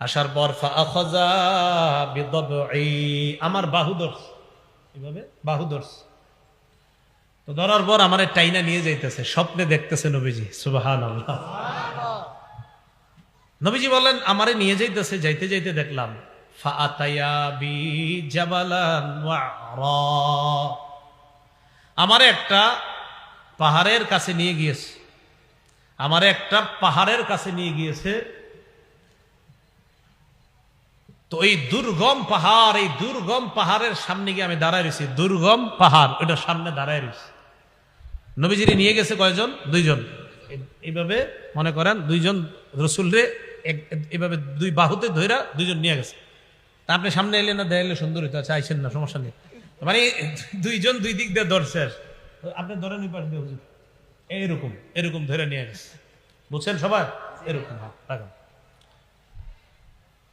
আসার পর আমার বাহু ধরছে। এভাবে বাহু তো ধরার পর আমার টাইনা নিয়ে যাইতেছে স্বপ্নে দেখতেছে নবীজি। সুবাহান নবীজি বলেন আমারে নিয়ে যাইতেছে যাইতে যাইতে দেখলাম। আমারে একটা পাহাড়ের কাছে নিয়ে গিয়েছে। আমারে একটা পাহাড়ের কাছে নিয়ে গিয়েছে তো এই দুর্গম পাহাড়, এই দুর্গম পাহাড়ের সামনে গিয়ে আমি দাঁড়ায় রয়েছি। দুর্গম পাহাড় ওইটার সামনে দাঁড়ায় রয়েছি। নবীজিরে নিয়ে গেছে কয়জন? দুইজন। এইভাবে মনে করেন দুইজন রসুল রে এক- এইভাবে দুই বাহুতে ধইরা দুইজন নিয়ে গেছে। তা আপনি সামনে এলে না দেয়ালে সুন্দর হইতো আচ্ছা আইসেন না, সমস্যা নেই। মানে দুইজন দুই দিক দিয়ে ধরছে আপনি ধরেন ওই পাশ দিয়ে এইরকম এরকম ধরে নিয়ে গেছে। বুঝছেন সবার এরকম হ্যাঁ রাখুন।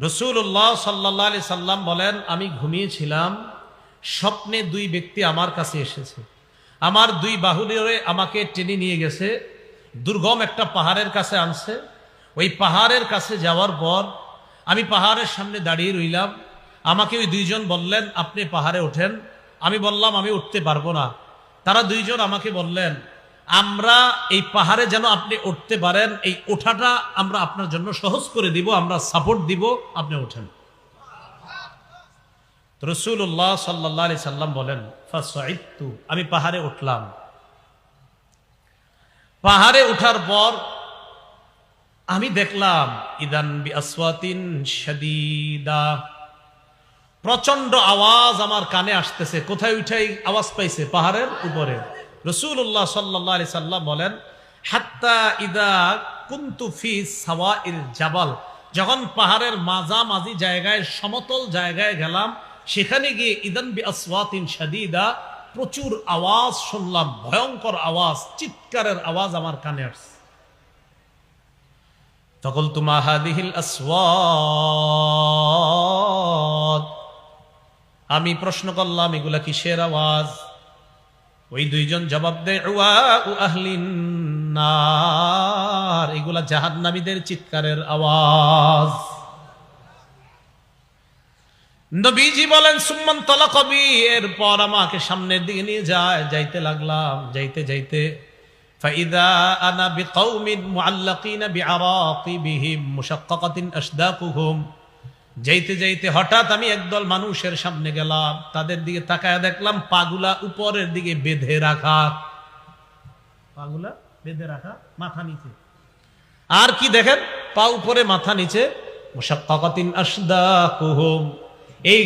রসুল্লাহ সাল্লাহ আলি সাল্লাম বলেন, আমি ঘুমিয়েছিলাম, স্বপ্নে দুই ব্যক্তি আমার কাছে এসেছে। আমার দুই বাহুরে আমাকে টেনে নিয়ে গেছে, দুর্গম একটা পাহাড়ের কাছে আনছে। ওই পাহাড়ের কাছে যাওয়ার পর আমি পাহাড়ের সামনে দাঁড়িয়ে রইলাম। আমাকে ওই দুইজন বললেন, আপনি পাহাড়ে ওঠেন। আমি বললাম, আমি উঠতে পারব না। তারা দুইজন আমাকে বললেন আমরা এই পাহাড়ে যেন আপনি উঠতে পারেন, এই ওঠাটা আমরা আপনার জন্য সহজ করে দিব, আমরা সাপোর্ট দিব, আপনি ওঠেন। রসুল্লাহ সাল্লাহ আলি সাল্লাম বলেন আমি পাহাড়ে উঠলাম। পাহাড়ে উঠার পর আমি দেখলাম, ইদান প্রচণ্ড আওয়াজ আমার কানে আসতেছে। কোথায় উঠাই আওয়াজ পাইছে? পাহাড়ের উপরে। রসুল্লাহ সাল্লাহ আলি সাল্লাম বলেন, হাত্তা ইদা কুন্তু ফি সাওয়াইল জাবাল। যখন পাহাড়ের মাঝামাঝি জায়গায়, সমতল জায়গায় গেলাম, সেখানে গিয়ে ইদান বি আসওয়াতিন শাদীদা প্রচুর আওয়াজ শুনলাম, ভয়ঙ্কর আওয়াজ, চিৎকারের আওয়াজ আমার কানে আসছে। তখন তোমা হাদিহিল আসওয়াত। আমি প্রশ্ন করলাম, এগুলা কিসের আওয়াজ? ওই দুইজন জবাব দেয় "উয়া উ আহলিন নার এগুলা জাহান্নামীদের চিৎকারের আওয়াজ নবীজি বলেন সুম্মান তলা কবি এরপর আমাকে সামনের দিকে নিয়ে যায় যাইতে লাগলাম যাইতে যাইতে فإذا أنا بقوم معلقين بعراقبهم مشققة أشداقهم যাইতে যাইতে হঠাৎ আমি একদল মানুষের সামনে গেলাম, তাদের দিকে তাকায় দেখলাম পাগুলা উপরের দিকে বেঁধে রাখা। পাগুলা বেঁধে রাখা, মাথা নিচে। আর কি দেখেন? পা উপরে, মাথা নিচে। এই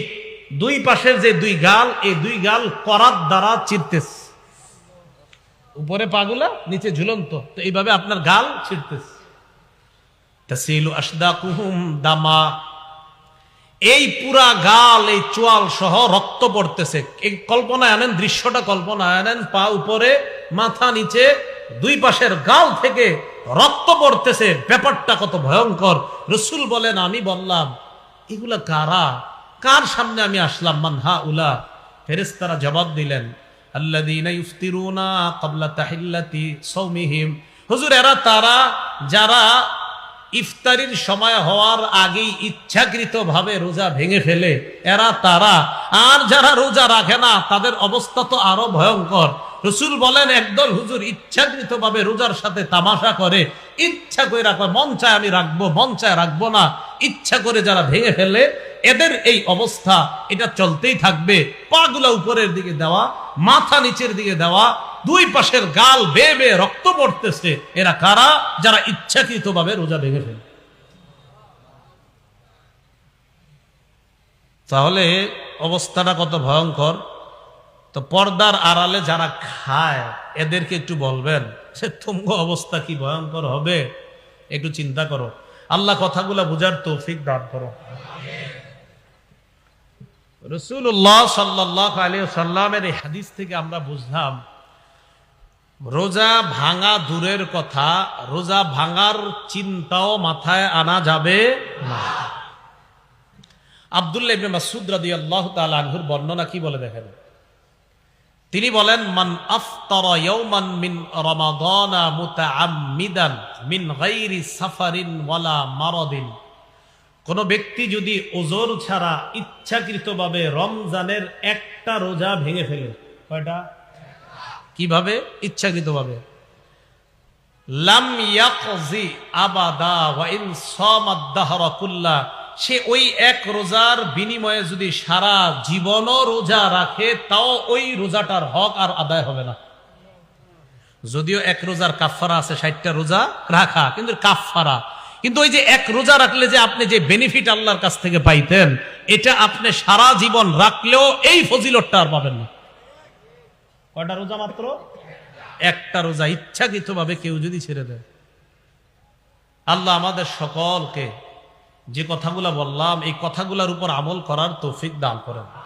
দুই পাশের যে দুই গাল, এই দুই গাল করাত দ্বারা চিরতেছে উপরে পাগুলা, নিচে ঝুলন্ত। তো এইভাবে আপনার গাল ছিঁড়তেছে। তাসিলু আসদাকুহুম দামা। এই পুরা গাল, এই চোয়াল সহ রক্ত পড়তেছে। এই কল্পনায় আনেন, দৃশ্যটা কল্পনায় আনেন, পা উপরে, মাথা নিচে, দুই পাশের গাল থেকে রক্ত পড়তেছে। ব্যাপারটা কত ভয়ঙ্কর। রসুল বলেন, আমি বললাম, এগুলা কারা? কার সামনে আমি আসলাম? মানহা উলা ফেরেস্তারা জবাব দিলেন হুজুর, এরা তারা, যারা ইফতারির সময় হওয়ার আগেই ইচ্ছাকৃত ভাবে রোজা ভেঙে ফেলে। এরা, তারা, আর যারা রোজা রাখে না, তাদের অবস্থা তো আরও ভয়ঙ্কর। রসুল বলেন, একদল হুজুর ইচ্ছাকৃত ভাবে রোজার সাথে তামাশা করে, ইচ্ছা করে রাখবে, মন চায় আমি রাখব, মন চায় রাখব না। ইচ্ছা করে যারা ভেঙে ফেলে এদের এই অবস্থা, এটা চলতেই থাকবে। পাগুলা উপরের দিকে দেওয়া, মাথা নিচের দিকে দেওয়া, দুই পাশের গাল বেয়ে বেয়ে রক্ত পড়তেছে। এরা কারা? যারা ইচ্ছাকৃত ভাবে রোজা ভেঙে ফেলে। তাহলে অবস্থাটা কত ভয়ঙ্কর। তো পর্দার আড়ালে যারা খায়, এদেরকে একটু বলবেন সে তুঙ্গ অবস্থা কি ভয়ঙ্কর হবে? একটু চিন্তা করো। আল্লাহ কথাগুলা বুঝার তৌফিক দান করো। রসুল্লাহ সাল্লাহ আলী সাল্লামের এই হাদিস থেকে আমরা বুঝলাম, রোজা ভাঙা দূরের কথা, রোজা ভাঙার চিন্তাও মাথায় আনা যাবে না। আবদুল্লাহ ইবনে মাসুদ রাদিয়াল্লাহু তাআলা আনহুর বর্ণনা কি বলে দেখেন? তিনি বলেন, মান আফতারা ইয়াওমান মিন রমাদানা মুতাআম্মিদান মিন গায়রি সাফারিন ওয়ালা মারাদিন। কোন ব্যক্তি যদি ওজোর ছাড়া ইচ্ছাকৃতভাবে রমজানের একটা রোজা ভেঙে ফেলে, কয়টা? কীভাবে? ইচ্ছাকৃতভাবে। লাম ইয়াকজি আবাদা সে ওই এক রোজার বিনিময়ে যদি সারা জীবনও রোজা রাখে, তাও ওই রোজাটার হক আর আদায় হবে না। যদিও এক রোজার কাফারা আছে, ষাটটা রোজা রাখা, কিন্তু কাফারা কিন্তু ওই যে এক রোজা রাখলে যে আপনি যে বেনিফিট আল্লাহর কাছ থেকে পাইতেন, এটা আপনি সারা জীবন রাখলেও এই ফজিলতটা আর পাবেন না। কয়টা রোজা মাত্র? একটা রোজা ইচ্ছাকৃত ভাবে কেউ যদি ছেড়ে দেয়। আল্লাহ আমাদের সকলকে যে কথাগুলা বললাম, এই কথাগুলোর উপর আমল করার তৌফিক দান করেন।